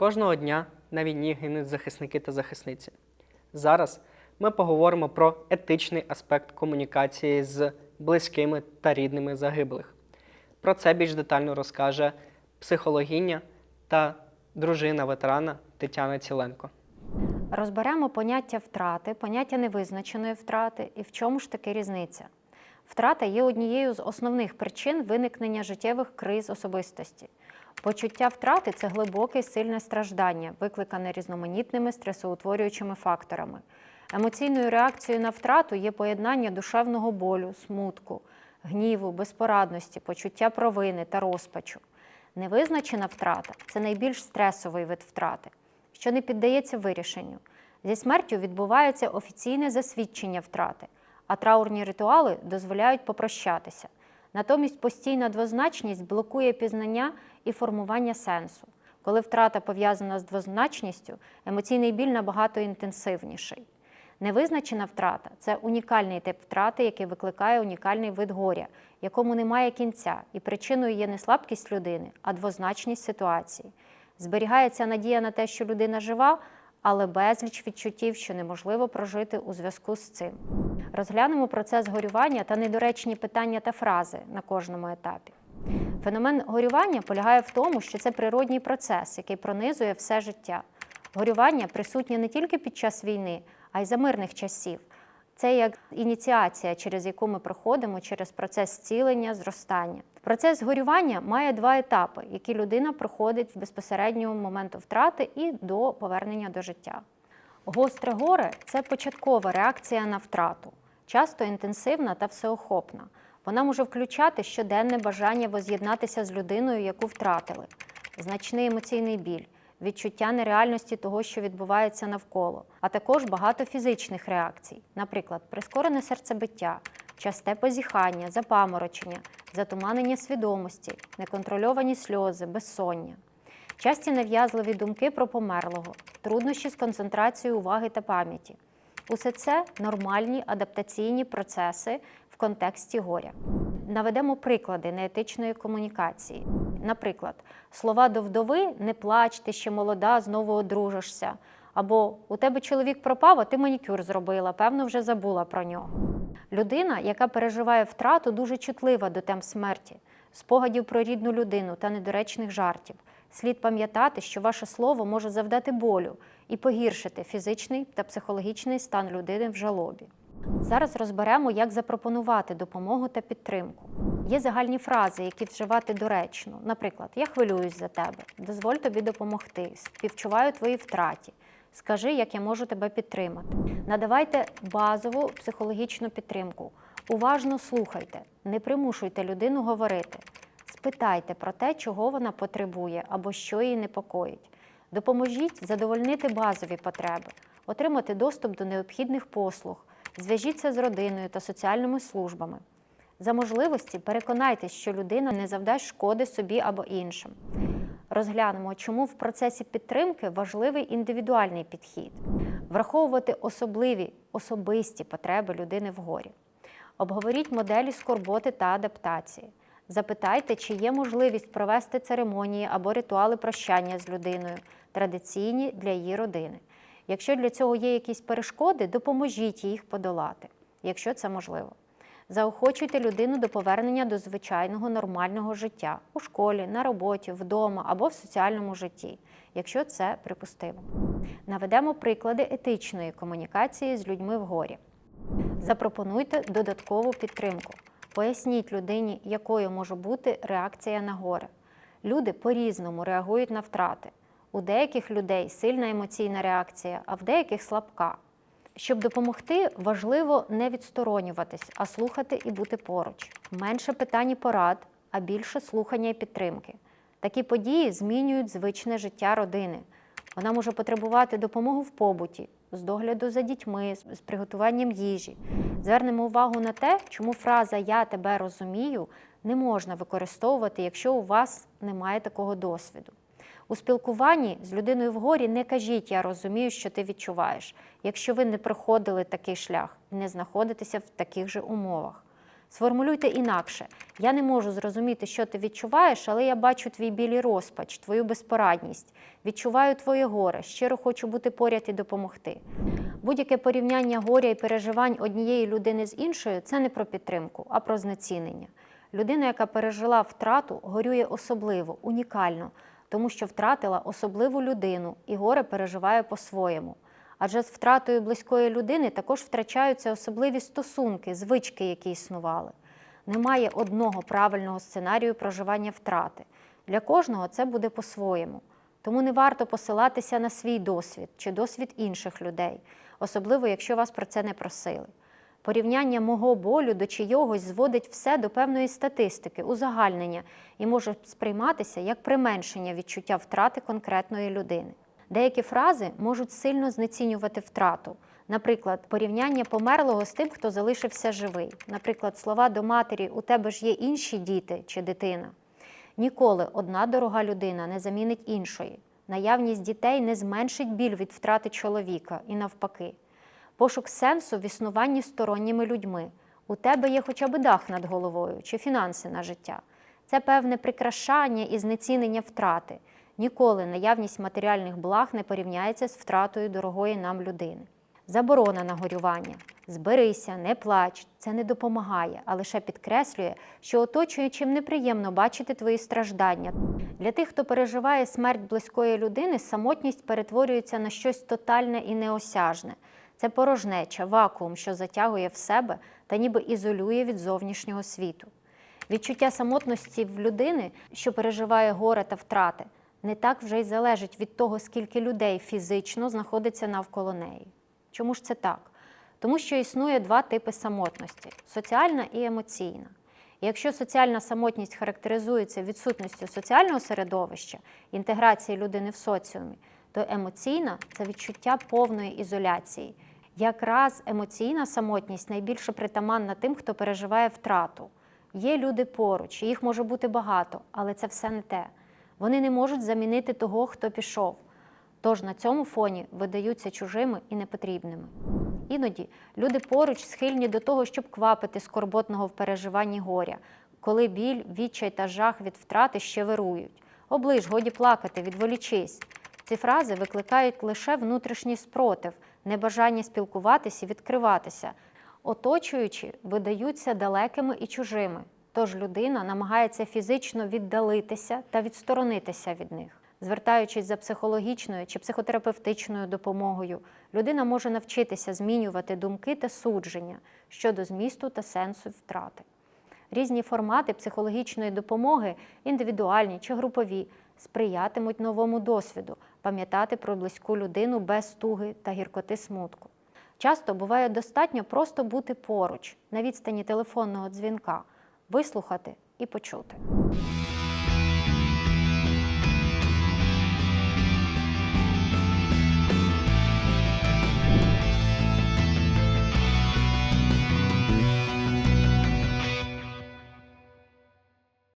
Кожного дня на війні гинуть захисники та захисниці. Зараз ми поговоримо про етичний аспект комунікації з близькими та рідними загиблих. Про це більш детально розкаже психологиня та дружина ветерана Тетяна Ціленко. Розберемо поняття втрати, поняття невизначеної втрати і в чому ж таки різниця. Втрата є однією з основних причин виникнення життєвих криз особистості. Почуття втрати це глибоке і сильне страждання, викликане різноманітними стресоутворюючими факторами. Емоційною реакцією на втрату є поєднання душевного болю, смутку, гніву, безпорадності, почуття провини та розпачу. Невизначена втрата це найбільш стресовий вид втрати, що не піддається вирішенню. Зі смертю відбувається офіційне засвідчення втрати, а траурні ритуали дозволяють попрощатися. Натомість постійна двозначність блокує пізнання і формування сенсу. Коли втрата пов'язана з двозначністю, емоційний біль набагато інтенсивніший. Невизначена втрата це унікальний тип втрати, який викликає унікальний вид горя, якому немає кінця, і причиною є не слабкість людини, а двозначність ситуації. Зберігається надія на те, що людина жива, але безліч відчуттів, що неможливо прожити у зв'язку з цим. Розглянемо процес горювання та недоречні питання та фрази на кожному етапі. Феномен горювання полягає в тому, що це природній процес, який пронизує все життя. Горювання присутнє не тільки під час війни, а й за мирних часів. Це як ініціація, через яку ми проходимо через процес зцілення, зростання. Процес горювання має два етапи, які людина проходить в безпосереднього моменту втрати і до повернення до життя. Гостре горе це початкова реакція на втрату, часто інтенсивна та всеохопна. Вона може включати щоденне бажання воз'єднатися з людиною, яку втратили, значний емоційний біль, відчуття нереальності того, що відбувається навколо, а також багато фізичних реакцій, наприклад, прискорене серцебиття, часте позіхання, запаморочення, затуманення свідомості, неконтрольовані сльози, безсоння. Часті нав'язливі думки про померлого, труднощі з концентрацією уваги та пам'яті. Усе це нормальні адаптаційні процеси в контексті горя. Наведемо приклади неетичної комунікації. Наприклад, слова до вдови не плач, ти ще молода, знову одружишся. Або у тебе чоловік пропав, а ти манікюр зробила, певно, вже забула про нього. Людина, яка переживає втрату, дуже чутлива до тем смерті, спогадів про рідну людину та недоречних жартів. Слід пам'ятати, що ваше слово може завдати болю і погіршити фізичний та психологічний стан людини в жалобі. Зараз розберемо, як запропонувати допомогу та підтримку. Є загальні фрази, які вживати доречно. Наприклад, я хвилююсь за тебе, дозволь тобі допомогти, співчуваю твоїй втраті. Скажи, як я можу тебе підтримати. Надавайте базову психологічну підтримку. Уважно слухайте, не примушуйте людину говорити. Спитайте про те, чого вона потребує або що її непокоїть. Допоможіть задовольнити базові потреби, отримати доступ до необхідних послуг, зв'яжіться з родиною та соціальними службами. За можливості переконайтесь, що людина не завдасть шкоди собі або іншим. Розглянемо, чому в процесі підтримки важливий індивідуальний підхід, враховувати особливі особисті потреби людини в горі. Обговоріть моделі скорботи та адаптації. Запитайте, чи є можливість провести церемонії або ритуали прощання з людиною, традиційні для її родини. Якщо для цього є якісь перешкоди, допоможіть їх подолати, якщо це можливо. Заохочуйте людину до повернення до звичайного нормального життя у школі, на роботі, вдома або в соціальному житті, якщо це припустимо. Наведемо приклади етичної комунікації з людьми в горі. Запропонуйте додаткову підтримку. Поясніть людині, якою може бути реакція на горе. Люди по-різному реагують на втрати. У деяких людей сильна емоційна реакція, а в деяких слабка. Щоб допомогти, важливо не відсторонюватись, а слухати і бути поруч. Менше питань і порад, а більше слухання і підтримки. Такі події змінюють звичне життя родини. Вона може потребувати допомоги в побуті, з догляду за дітьми, з приготуванням їжі. Звернемо увагу на те, чому фраза Я тебе розумію не можна використовувати, якщо у вас немає такого досвіду. У спілкуванні з людиною в горі не кажіть Я розумію, що ти відчуваєш, якщо ви не проходили такий шлях не знаходитеся в таких же умовах. Сформулюйте інакше. Я не можу зрозуміти, що ти відчуваєш, але я бачу твій біль розпач, твою безпорадність. Відчуваю твоє горе, щиро хочу бути поряд і допомогти. Будь-яке порівняння горя і переживань однієї людини з іншою це не про підтримку, а про знецінення. Людина, яка пережила втрату, горює особливо, унікально, тому що втратила особливу людину і горе переживає по-своєму. Адже з втратою близької людини також втрачаються особливі стосунки, звички, які існували. Немає одного правильного сценарію проживання втрати. Для кожного це буде по-своєму. Тому не варто посилатися на свій досвід чи досвід інших людей, особливо якщо вас про це не просили. Порівняння мого болю до чийогось зводить все до певної статистики, узагальнення і може сприйматися як применшення відчуття втрати конкретної людини. Деякі фрази можуть сильно знецінювати втрату. Наприклад, порівняння померлого з тим, хто залишився живий. Наприклад, слова до матері У тебе ж є інші діти чи дитина. Ніколи одна дорога людина не замінить іншої. Наявність дітей не зменшить біль від втрати чоловіка і навпаки. Пошук сенсу в існуванні сторонніми людьми. У тебе є хоча б дах над головою чи фінанси на життя. Це певне прикрашання і знецінення втрати. Ніколи наявність матеріальних благ не порівняється з втратою дорогої нам людини. Заборона на горювання. Зберися, не плач, це не допомагає, а лише підкреслює, що оточуючим неприємно бачити твої страждання. Для тих, хто переживає смерть близької людини, самотність перетворюється на щось тотальне і неосяжне. Це порожнеча, вакуум, що затягує в себе та ніби ізолює від зовнішнього світу. Відчуття самотності в людини, що переживає горе та втрати, не так вже й залежить від того, скільки людей фізично знаходиться навколо неї. Чому ж це так? Тому що існує два типи самотності соціальна і емоційна. Якщо соціальна самотність характеризується відсутністю соціального середовища, інтеграції людини в соціумі, то емоційна це відчуття повної ізоляції. Якраз емоційна самотність найбільше притаманна тим, хто переживає втрату. Є люди поруч, їх може бути багато, але це все не те. Вони не можуть замінити того, хто пішов. Тож на цьому фоні видаються чужими і непотрібними. Іноді люди поруч схильні до того, щоб квапити скорботного в переживанні горя, коли біль, відчай та жах від втрати ще вирують. Оближ, годі плакати, відволічись. Ці фрази викликають лише внутрішній спротив, небажання спілкуватися і відкриватися. Оточуючі видаються далекими і чужими, тож людина намагається фізично віддалитися та відсторонитися від них. Звертаючись за психологічною чи психотерапевтичною допомогою, людина може навчитися змінювати думки та судження щодо змісту та сенсу втрати. Різні формати психологічної допомоги, індивідуальні чи групові, сприятимуть новому досвіду, пам'ятати про близьку людину без туги та гіркоти смутку. Часто буває достатньо просто бути поруч, на відстані телефонного дзвінка, вислухати і почути.